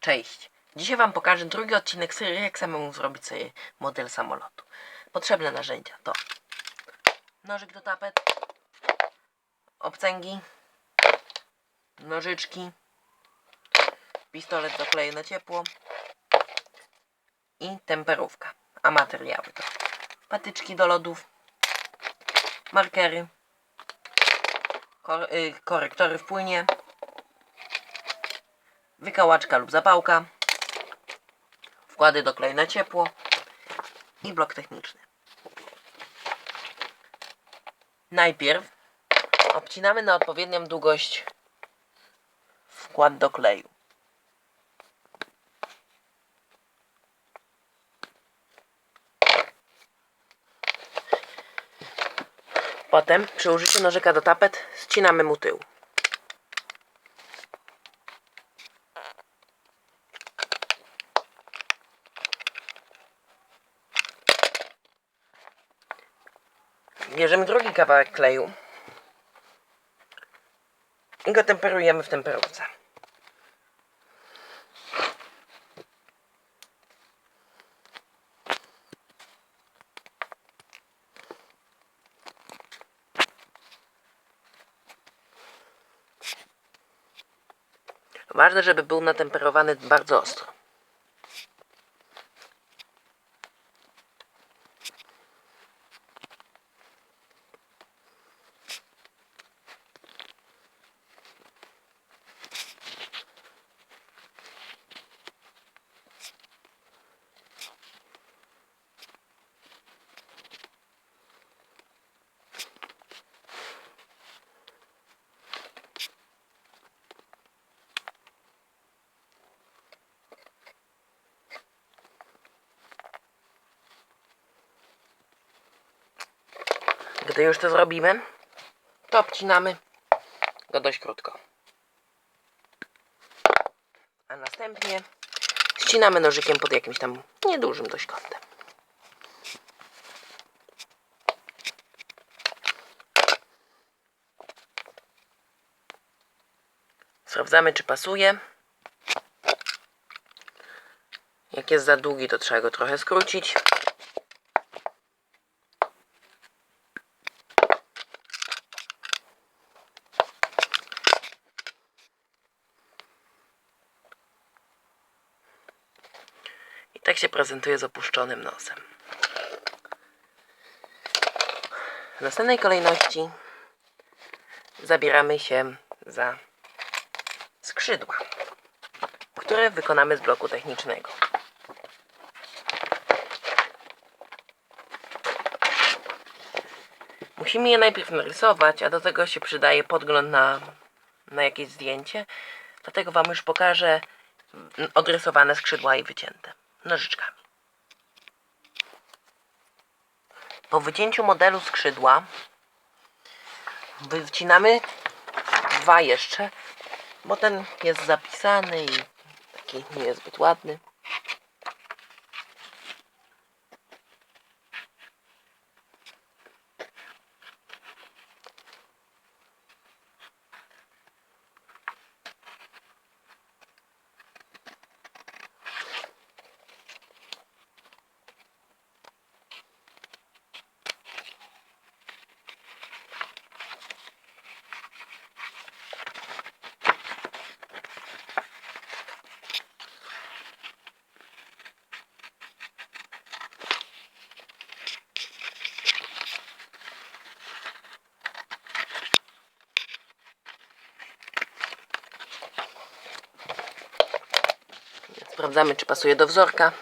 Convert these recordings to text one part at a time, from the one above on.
Cześć! Dzisiaj Wam pokażę drugi odcinek serii, jak samemu zrobić sobie model samolotu. Potrzebne narzędzia to nożyk do tapet, obcęgi, nożyczki, pistolet do kleju na ciepło i temperówka. A materiały to patyczki do lodów, markery, kor- y, korektory w płynie, wykałaczka lub zapałka, wkłady do kleju na ciepło i blok techniczny. Najpierw obcinamy na odpowiednią długość wkład do kleju. Potem przy użyciu nożyka do tapet ścinamy mu tył. Kawałek kleju i go temperujemy w temperówce. Ważne, żeby był natemperowany bardzo ostro. Gdy już to zrobimy, to obcinamy go dość krótko. A następnie ścinamy nożykiem pod jakimś tam niedużym dość kątem. Sprawdzamy, czy pasuje. Jak jest za długi, to trzeba go trochę skrócić. Tak się prezentuje z opuszczonym nosem. W następnej kolejności zabieramy się za skrzydła, które wykonamy z bloku technicznego. Musimy je najpierw narysować, a do tego się przydaje podgląd na, na jakieś zdjęcie. Dlatego Wam już pokażę odrysowane skrzydła i wycięte nożyczkami. Po wycięciu modelu skrzydła wycinamy dwa jeszcze, bo ten jest zapisany i taki nie jest zbyt ładny. Sprawdzamy, czy pasuje do wzorka.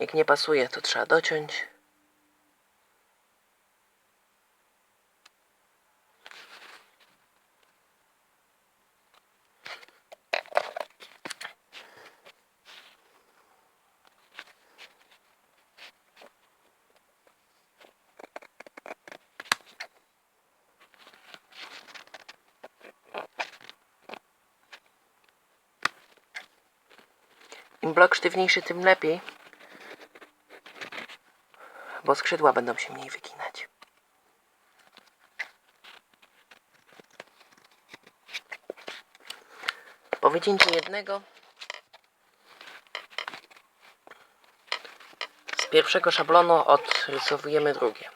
Jak nie pasuje, to trzeba dociąć. Im blok sztywniejszy, tym lepiej. Bo skrzydła będą się mniej wyginać. wycięciu jednego z pierwszego szablonu odrysowujemy drugie.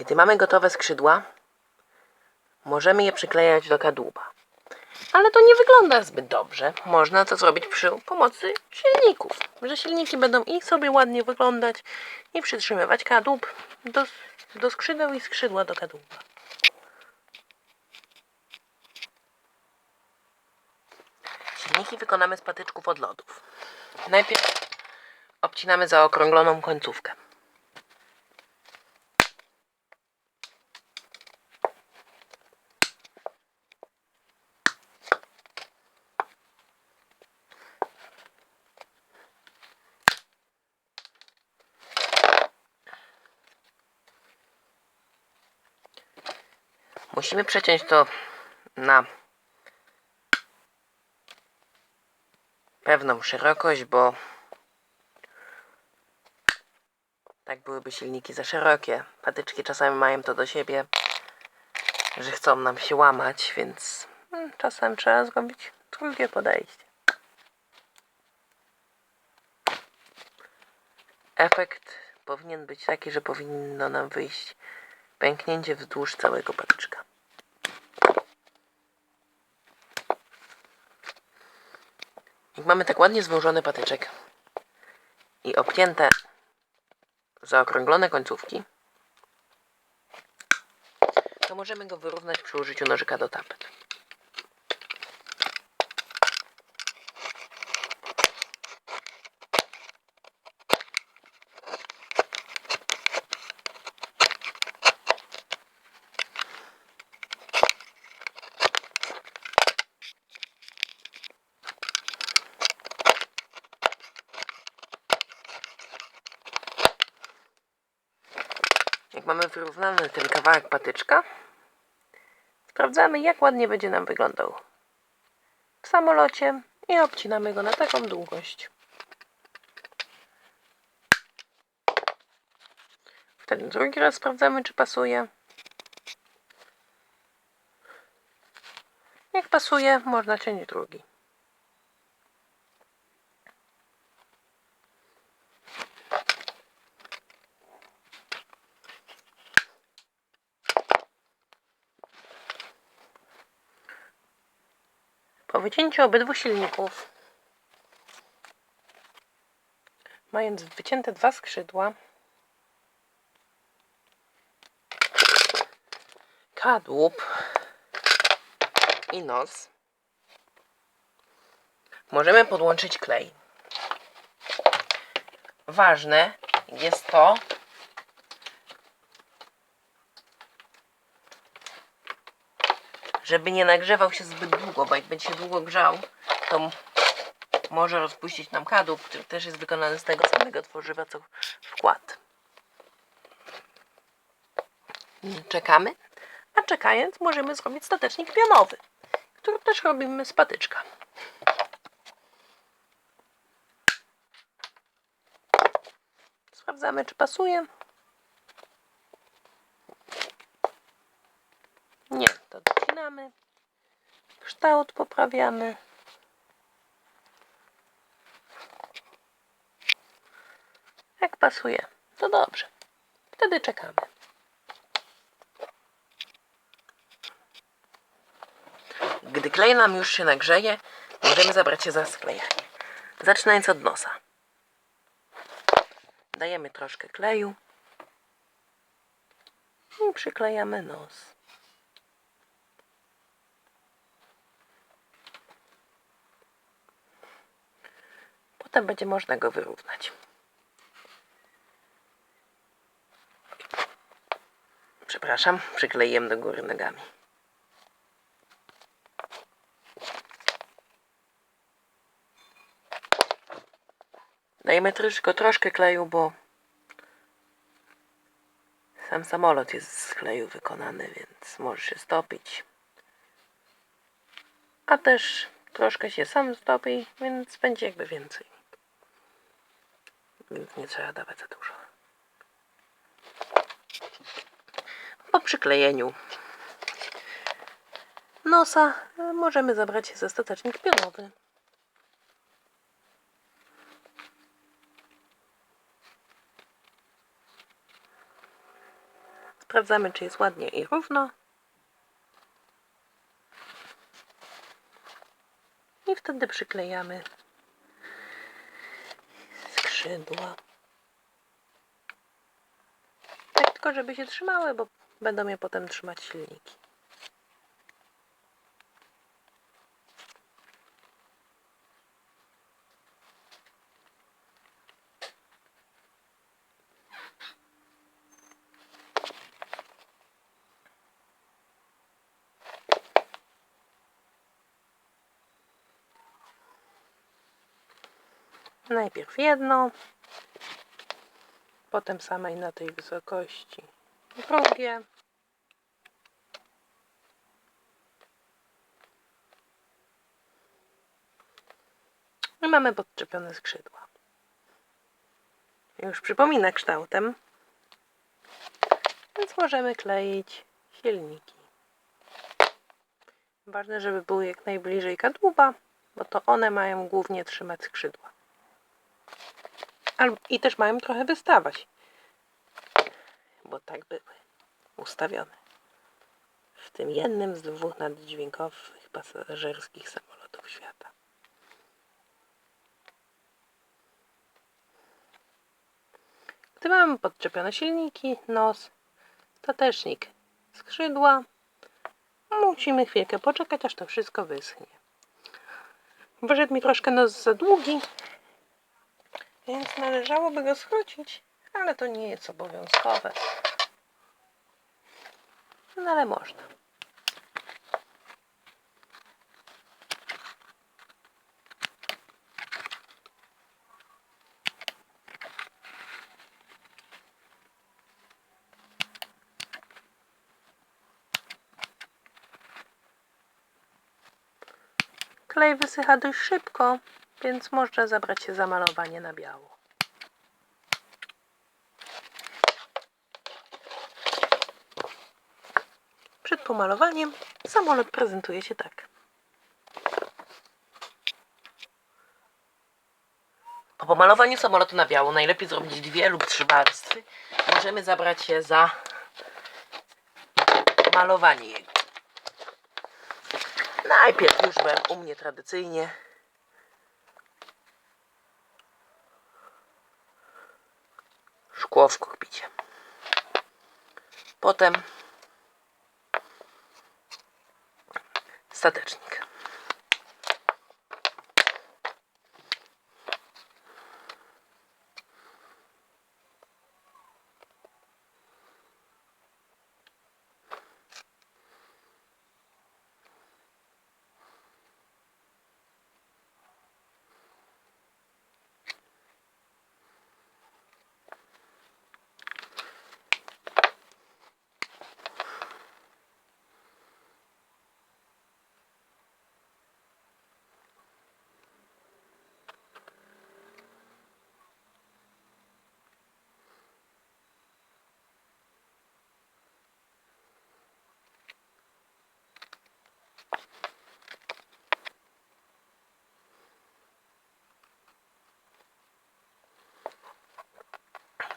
Gdy mamy gotowe skrzydła, możemy je przyklejać do kadłuba. Ale to nie wygląda zbyt dobrze. Można to zrobić przy pomocy silników, że silniki będą i sobie ładnie wyglądać i przytrzymywać kadłub do, do skrzydeł i skrzydła do kadłuba. Silniki wykonamy z patyczków od lodów. Najpierw obcinamy zaokrągloną końcówkę. Musimy przeciąć to na pewną szerokość, bo tak byłyby silniki za szerokie. Patyczki czasami mają to do siebie, że chcą nam się łamać, więc mm, czasem trzeba zrobić drugie podejście. Efekt powinien być taki, że powinno nam wyjść pęknięcie wzdłuż całego patyczka. Jak mamy tak ładnie złożony patyczek i obcięte zaokrąglone końcówki, to możemy go wyrównać przy użyciu nożyka do tapet. Mamy wyrównany ten kawałek patyczka, sprawdzamy jak ładnie będzie nam wyglądał w samolocie i obcinamy go na taką długość. Wtedy drugi raz sprawdzamy czy pasuje. Jak pasuje, można ciąć drugi. Wycięciu obydwu silników, mając wycięte dwa skrzydła, kadłub. I nos, możemy podłączyć klej. Ważne jest to, żeby nie nagrzewał się zbyt długo, bo jak będzie się długo grzał, to może rozpuścić nam kadłub, który też jest wykonany z tego samego tworzywa, co wkład. Czekamy, a czekając możemy zrobić statecznik pionowy, który też robimy z patyczka. Sprawdzamy, czy pasuje. Nie, Kształt poprawiamy. Jak pasuje, to dobrze. Wtedy czekamy. Gdy klej nam już się nagrzeje, możemy zabrać się za sklejanie. Zaczynając od nosa. Dajemy troszkę kleju i przyklejamy nos. Potem będzie można go wyrównać. Przepraszam, przykleiłem do góry nogami. Dajemy tylko troszkę kleju, bo sam samolot jest z kleju wykonany, więc może się stopić. A też troszkę się sam stopi, więc będzie jakby więcej. Nie trzeba dawać za dużo. Po przyklejeniu nosa e, możemy zabrać się za statecznik pionowy. Sprawdzamy, czy jest ładnie i równo. I wtedy przyklejamy skrzydła. Tak tylko, żeby się trzymały, bo będą je potem trzymać silniki. Najpierw jedno, potem samej na tej wysokości drugie. I mamy podczepione skrzydła. Już przypomina kształtem, więc możemy kleić silniki. Ważne, żeby były jak najbliżej kadłuba, bo to one mają głównie trzymać skrzydła. I też mają trochę wystawać, bo tak były ustawione. W tym jednym z dwóch naddźwiękowych pasażerskich samolotów świata. Gdy mamy podczepione silniki, nos, statecznik, skrzydła, musimy chwilkę poczekać, aż to wszystko wyschnie. Wyszedł mi troszkę nos za długi, więc należałoby go skrócić, ale to nie jest obowiązkowe. No ale można. Klej wysycha dość szybko, więc można zabrać się za malowanie na biało. Przed pomalowaniem samolot prezentuje się tak. Po pomalowaniu samolotu na biało najlepiej zrobić dwie lub trzy warstwy. Możemy zabrać się za malowanie jego. Najpierw już u mnie tradycyjnie. Szkło w kokpicie. Potem statecznik.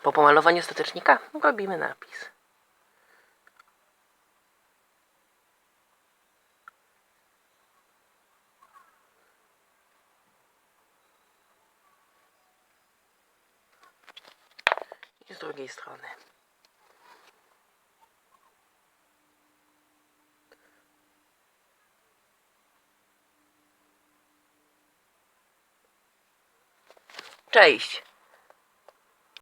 Po pomalowaniu statecznika robimy napis. Z drugiej strony. Cześć!